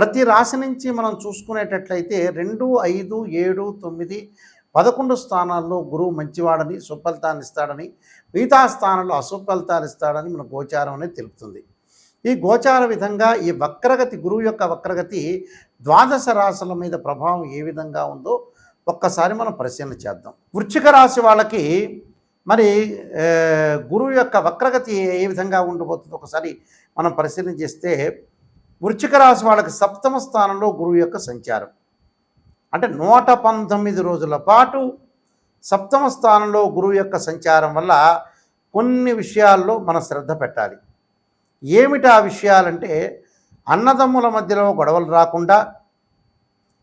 ప్రతి రాశి నుంచి మనం చూసుకునేటట్లయితే రెండు ఐదు ఏడు తొమ్మిది పదకొండు స్థానాల్లో గురువు మంచివాడని సుఫలితాన్ని ఇస్తాడని మిగతా స్థానంలో అసుఫలితాలు ఇస్తాడని మన గోచారం అనేది తెలుపుతుంది. ఈ గోచార విధంగా ఈ వక్రగతి గురువు యొక్క వక్రగతి ద్వాదశ రాశుల మీద ప్రభావం ఏ విధంగా ఉందో ఒక్కసారి మనం పరిశీలన చేద్దాం. వృచ్చిక రాశి వాళ్ళకి మరి గురువు యొక్క వక్రగతి ఏ విధంగా ఉండబోతుందో ఒకసారి మనం పరిశీలన చేస్తే వృచ్చిక రాశి వాళ్ళకి సప్తమ స్థానంలో గురువు యొక్క సంచారం. అంటే నూట పంతొమ్మిది రోజుల పాటు సప్తమ స్థానంలో గురువు యొక్క సంచారం వల్ల కొన్ని విషయాల్లో మనం శ్రద్ధ పెట్టాలి. ఏమిటి ఆ విషయాలంటే అన్నదమ్ముల మధ్యలో గొడవలు రాకుండా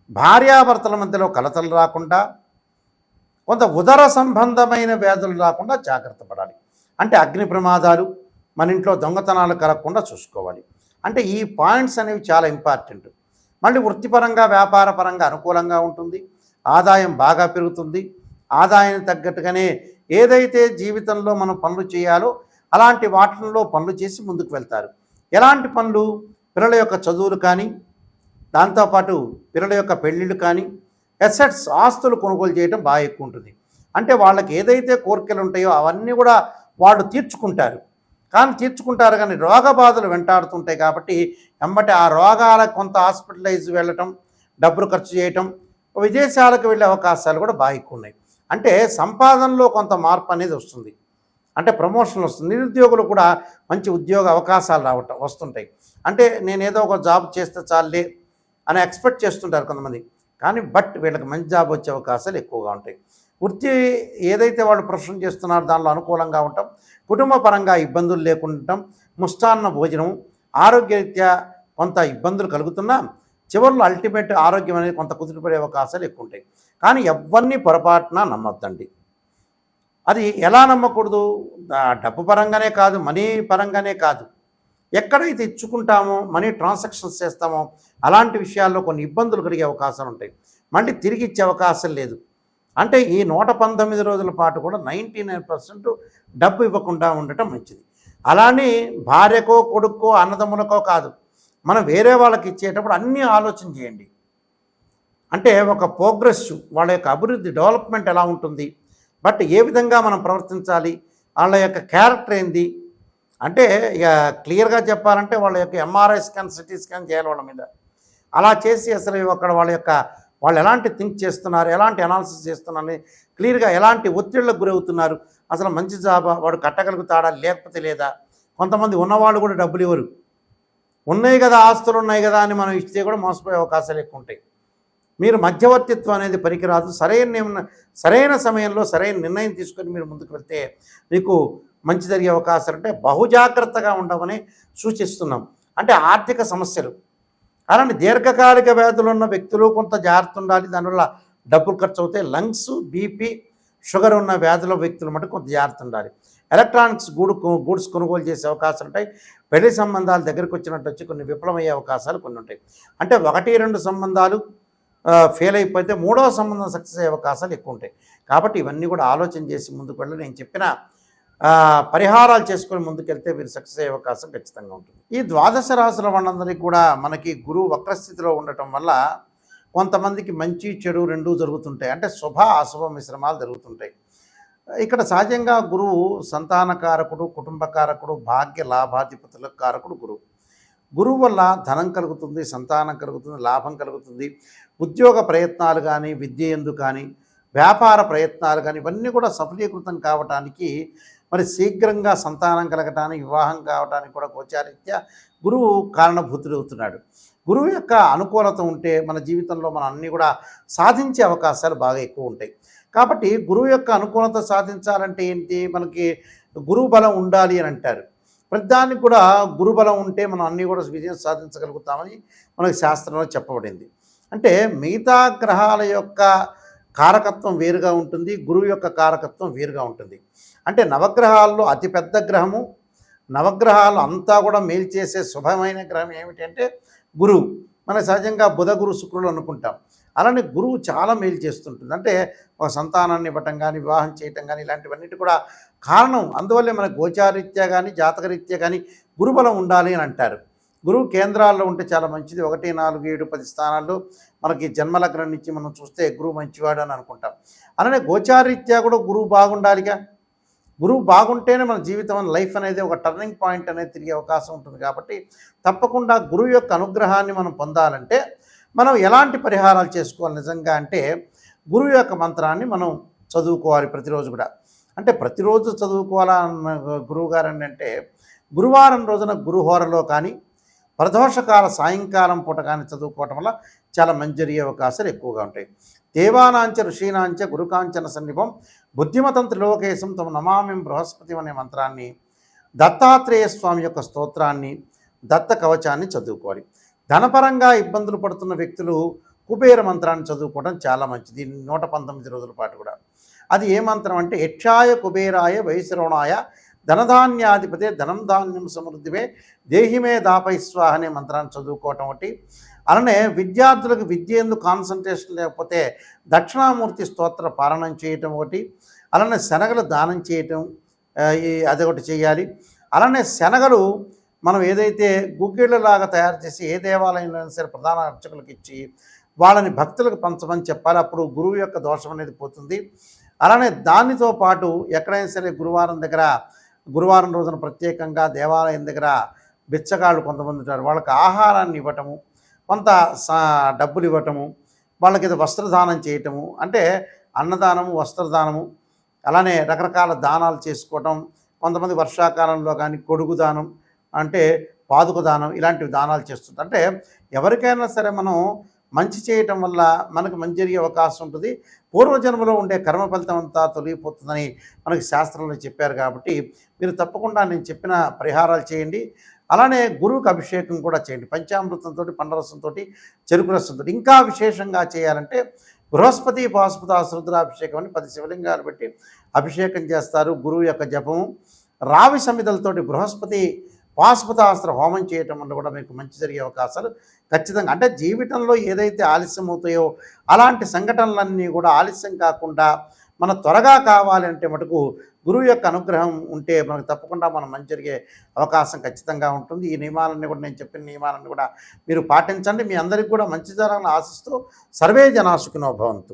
భార్యాభర్తల మధ్యలో కలతలు రాకుండా కొంత ఉదర సంబంధమైన వ్యాధులు రాకుండా జాగ్రత్త పడాలి. అంటే అగ్ని ప్రమాదాలు మన ఇంట్లో దొంగతనాలు కలగకుండా చూసుకోవాలి. అంటే ఈ పాయింట్స్ అనేవి చాలా ఇంపార్టెంట్. మళ్ళీ వృత్తిపరంగా వ్యాపారపరంగా అనుకూలంగా ఉంటుంది. ఆదాయం బాగా పెరుగుతుంది. ఆదాయం తగ్గట్టుగానే ఏదైతే జీవితంలో మనం పనులు చేయాలో అలాంటి వాటిల్లో పనులు చేసి ముందుకు వెళ్తారు. ఎలాంటి పనులు? పిల్లల యొక్క చదువులు కానీ దాంతోపాటు పిల్లల యొక్క పెళ్ళిళ్ళు కానీ ఎసెట్స్ ఆస్తులు కొనుగోలు చేయడం బాగా ఎక్కువ ఉంటుంది. అంటే వాళ్ళకి ఏదైతే కోరికలు ఉంటాయో అవన్నీ కూడా వాళ్ళు తీర్చుకుంటారు. కానీ తీర్చుకుంటారు కానీ రోగ బాధలు వెంటాడుతుంటాయి కాబట్టి వెంబటి ఆ రోగాలకు కొంత హాస్పిటలైజ్ వెళ్ళటం డబ్బులు ఖర్చు చేయటం విదేశాలకు వెళ్ళే అవకాశాలు కూడా బాగా ఎక్కువ ఉన్నాయి. అంటే సంపాదనలో కొంత మార్పు అనేది వస్తుంది. అంటే ప్రమోషన్ వస్తుంది. నిరుద్యోగులు కూడా మంచి ఉద్యోగ అవకాశాలు రావటం వస్తుంటాయి. అంటే నేను ఏదో ఒక జాబ్ చేస్తే చాలే అని ఎక్స్పెక్ట్ చేస్తుంటారు కొంతమంది. కానీ బట్ వీళ్ళకి మంచి జాబ్ వచ్చే అవకాశాలు ఎక్కువగా ఉంటాయి. వృత్తి ఏదైతే వాళ్ళు ప్రొఫెషన్ చేస్తున్నారో దానిలో అనుకూలంగా ఉండటం కుటుంబ పరంగా ఇబ్బందులు లేకుండా ముష్టాన్న భోజనం ఆరోగ్యరీత్యా కొంత ఇబ్బందులు కలుగుతున్నా చివరిలో అల్టిమేట్ ఆరోగ్యం అనేది కొంత కుదిరిపడే అవకాశాలు ఎక్కువ ఉంటాయి కానీ ఎవరిని పొరపాటున నమ్మొద్దండి. అది ఎలా నమ్మకూడదు? డబ్బు పరంగానే కాదు మనీ పరంగానే కాదు. ఎక్కడైతే ఇచ్చుకుంటామో మనీ ట్రాన్సాక్షన్స్ చేస్తామో అలాంటి విషయాల్లో కొన్ని ఇబ్బందులు కలిగే అవకాశాలు ఉంటాయి. మళ్ళీ తిరిగి ఇచ్చే అవకాశం లేదు. అంటే ఈ నూట పంతొమ్మిది రోజుల పాటు కూడా నైంటీ నైన్ పర్సెంట్ డబ్బు ఇవ్వకుండా ఉండటం మంచిది. అలానే భార్యకో కొడుక్కో అన్నదమ్ములకో కాదు. మనం వేరే వాళ్ళకి ఇచ్చేటప్పుడు అన్నీ ఆలోచన చేయండి. అంటే ఒక ప్రోగ్రెస్ వాళ్ళ యొక్క అభివృద్ధి డెవలప్మెంట్ ఎలా ఉంటుంది? బట్ ఏ విధంగా మనం ప్రవర్తించాలి? వాళ్ళ యొక్క క్యారెక్టర్ ఏంది? అంటే ఇక క్లియర్గా చెప్పాలంటే వాళ్ళ యొక్క ఎంఆర్ఐ స్కాన్ సిటీ స్కాన్ చేయాలి వాళ్ళ మీద. అలా చేసి అసలు అక్కడ వాళ్ళ యొక్క వాళ్ళు ఎలాంటి థింక్ చేస్తున్నారు ఎలాంటి అనాలిసిస్ చేస్తున్నారని క్లియర్గా ఎలాంటి ఒత్తిళ్ళకు గురవుతున్నారు? అసలు మంచి జాబా వాడు కట్టగలుగుతాడా? లేకపోతే లేదా? కొంతమంది ఉన్నవాళ్ళు కూడా డబ్బులు ఇవ్వరు. ఉన్నాయి కదా ఆస్తులు ఉన్నాయి కదా అని మనం ఇస్తే కూడా మోసపోయే అవకాశాలు ఎక్కువ ఉంటాయి. మీరు మధ్యవర్తిత్వం అనేది పనికిరాదు. సరైన సరైన సమయంలో సరైన నిర్ణయం తీసుకొని మీరు ముందుకు వెళ్తే మీకు మంచి జరిగే అవకాశాలు అంటే బహుజాగ్రత్తగా ఉండమని సూచిస్తున్నాం. అంటే ఆర్థిక సమస్యలు. అలాంటి దీర్ఘకాలిక వ్యాధులు ఉన్న వ్యక్తులు కొంత జాగ్రత్త ఉండాలి. దానివల్ల డబ్బులు ఖర్చు అవుతాయి. లంగ్స్ బీపీ షుగర్ ఉన్న వ్యాధుల వ్యక్తులు మటు కొంత జాగ్రత్త ఉండాలి. ఎలక్ట్రానిక్స్ గూడు గూడ్స్ కొనుగోలు చేసే అవకాశాలు ఉంటాయి. పెళ్ళి సంబంధాలు దగ్గరికి వచ్చినట్టు వచ్చి కొన్ని విఫలమయ్యే అవకాశాలు కొన్ని ఉంటాయి. అంటే ఒకటి రెండు సంబంధాలు ఫెయిల్ అయిపోతే మూడవ సంబంధం సక్సెస్ అయ్యే అవకాశాలు ఎక్కువ ఉంటాయి. కాబట్టి ఇవన్నీ కూడా ఆలోచన చేసి ముందుకు వెళ్ళి నేను చెప్పిన పరిహారాలు చేసుకొని ముందుకెళ్తే మీరు సక్సెస్ అయ్యే అవకాశం ఖచ్చితంగా ఉంటుంది. ఈ ద్వాదశ రాశుల వాళ్ళందరికీ కూడా మనకి గురువు వక్రస్థితిలో ఉండటం వల్ల కొంతమందికి మంచి చెడు రెండూ జరుగుతుంటాయి. అంటే శుభ అశుభ మిశ్రమాలు జరుగుతుంటాయి. ఇక్కడ సహజంగా గురువు సంతానకారకుడు కుటుంబకారకుడు భాగ్య లాభాధిపతుల కారకుడు గురువు గురువు వల్ల ధనం కలుగుతుంది సంతానం కలుగుతుంది లాభం కలుగుతుంది. ఉద్యోగ ప్రయత్నాలు కానీ విద్య ఎందు కానీ వ్యాపార ప్రయత్నాలు కానీ ఇవన్నీ కూడా సఫలీకృతం కావటానికి మరి శీఘ్రంగా సంతానం కలగటానికి వివాహం కావటానికి కూడా గోచారీత్యా గురువు కారణభూతుడవుతున్నాడు గురువు యొక్క అనుకూలత ఉంటే మన జీవితంలో మనం అన్నీ కూడా సాధించే అవకాశాలు బాగా ఎక్కువ ఉంటాయి. కాబట్టి గురువు యొక్క అనుకూలత సాధించాలంటే ఏంటి? మనకి గురువు బలం ఉండాలి అని అంటారు. ప్రతిదానికి కూడా గురుబలం ఉంటే మనం అన్నీ కూడా విజయం సాధించగలుగుతామని మనకి శాస్త్రంలో చెప్పబడింది. అంటే మిగతా గ్రహాల యొక్క కారకత్వం వేరుగా ఉంటుంది గురువు యొక్క కారకత్వం వేరుగా ఉంటుంది. అంటే నవగ్రహాల్లో అతిపెద్ద గ్రహము నవగ్రహాలు అంతా కూడా మేలు చేసే శుభమైన గ్రహం ఏమిటంటే గురువు. మన సహజంగా బుధ గురు శుక్రుడు అనుకుంటాం. అలానే గురువు చాలా మేలు చేస్తుంటుంది అంటే ఒక సంతానాన్ని ఇవ్వటం కానీ వివాహం చేయటం కానీ ఇలాంటివన్నిటి కూడా కారణం. అందువల్లే మన గోచారీత్యా కానీ జాతకరీత్యా కానీ గురుబలం ఉండాలి అని అంటారు. గురువు కేంద్రాల్లో ఉంటే చాలా మంచిది. ఒకటి నాలుగు ఏడు పది స్థానాల్లో మనకి జన్మలగ్నం నుంచి మనం చూస్తే గురువు మంచివాడు అని అనుకుంటాం. అలానే గోచారీత్యా కూడా గురువు బాగుండాలిగా. గురువు బాగుంటేనే మన జీవితం లైఫ్ అనేది ఒక టర్నింగ్ పాయింట్ అనేది తిరిగే అవకాశం ఉంటుంది కాబట్టి తప్పకుండా గురువు యొక్క అనుగ్రహాన్ని మనం పొందాలంటే మనం ఎలాంటి పరిహారాలు చేసుకోవాలి నిజంగా అంటే గురువు యొక్క మంత్రాన్ని మనం చదువుకోవాలి ప్రతిరోజు కూడా. అంటే ప్రతిరోజు చదువుకోవాలన్న గురువు గారు అంటే గురువారం రోజున గురుహోరలో కానీ ప్రదోషకాల సాయంకాలం పూట కానీ చదువుకోవటం వల్ల చాలా మంచి జరిగే అవకాశాలు ఎక్కువగా ఉంటాయి. దేవానాంచ ఋషీనాంచ గురుకాంచన సన్నిభం బుద్ధిమతం త్రిలోకేశం తమ నమామిం బృహస్పతి అనే మంత్రాన్ని దత్తాత్రేయ స్వామి యొక్క స్తోత్రాన్ని దత్త కవచాన్ని చదువుకోవాలి. ధనపరంగా ఇబ్బందులు పడుతున్న వ్యక్తులు కుబేర మంత్రాన్ని చదువుకోవడం చాలా మంచిది. నూట పంతొమ్మిది రోజుల పాటు కూడా. అది ఏ మంత్రం అంటే యక్షాయ కుబేరాయ వైశ్రవణాయ ధనధాన్యాధిపతే ధనం ధాన్యం సమృద్ధివే దేహిమే దాపైస్వాహ అనే మంత్రాన్ని చదువుకోవటం ఒకటి. అలానే విద్యార్థులకు విద్య ఎందుకు కాన్సన్ట్రేషన్ లేకపోతే దక్షిణామూర్తి స్తోత్ర పాలనం చేయటం ఒకటి అలానే శనగలు దానం చేయటం అదొకటి చేయాలి. అలానే శనగలు మనం ఏదైతే గుగ్గిళ్ళలాగా తయారు చేసి ఏ దేవాలయంలో అయినా సరే ప్రధాన అర్చకులకు ఇచ్చి వాళ్ళని భక్తులకు పంచమని చెప్పాలి అప్పుడు గురువు యొక్క దోషం అనేది పోతుంది. అలానే దానితో పాటు ఎక్కడైనా సరే గురువారం దగ్గర గురువారం రోజున ప్రత్యేకంగా దేవాలయం దగ్గర బిచ్చగాళ్ళు కొంతమంది ఉంటారు వాళ్ళకి ఆహారాన్ని ఇవ్వటము కొంత సా- డబ్బులు ఇవ్వటము వాళ్ళకి వస్త్రదానం చేయటము అంటే అన్నదానము వస్త్రదానము అలానే రకరకాల దానాలు చేసుకోవటం కొంతమంది వర్షాకాలంలో కానీ కొడుకు దానం అంటే పాదుక దానం ఇలాంటివి దానాలు చేస్తుంది అంటే ఎవరికైనా సరే మనం మంచి చేయటం వల్ల మనకు మంచి జరిగే అవకాశం ఉంటుంది. పూర్వజన్మలో ఉండే కర్మ ఫలితం అంతా తొలగిపోతుందని మనకి శాస్త్రంలో చెప్పారు కాబట్టి మీరు తప్పకుండా నేను చెప్పిన పరిహారాలు చేయండి. అలానే గురువుకి అభిషేకం కూడా చేయండి. పంచామృతంతో పండరసంతో చెరుకు రసంతో ఇంకా విశేషంగా చేయాలంటే బృహస్పతి పాశుపత ఆశ్రుద్రాభిషేకం అని పది శివలింగాలు పెట్టి అభిషేకం చేస్తారు. గురువు యొక్క జపము రావి సమిదలతోటి బృహస్పతి పాశుపతాస్త్ర హోమం చేయటం వల్ల కూడా మీకు మంచి జరిగే అవకాశాలు ఖచ్చితంగా. అంటే జీవితంలో ఏదైతే ఆలస్యం అవుతాయో అలాంటి సంఘటనలన్నీ కూడా ఆలస్యం కాకుండా మన త్వరగా కావాలంటే మటుకు గురువు యొక్క అనుగ్రహం ఉంటే మనకు తప్పకుండా మనం మంచి జరిగే అవకాశం ఖచ్చితంగా ఉంటుంది. ఈ నియమాలన్నీ కూడా నేను చెప్పిన నియమాలన్నీ కూడా మీరు పాటించండి. మీ అందరికీ కూడా మంచి జరగాలని ఆశిస్తూ సర్వే జనాసుకునో భవంతు.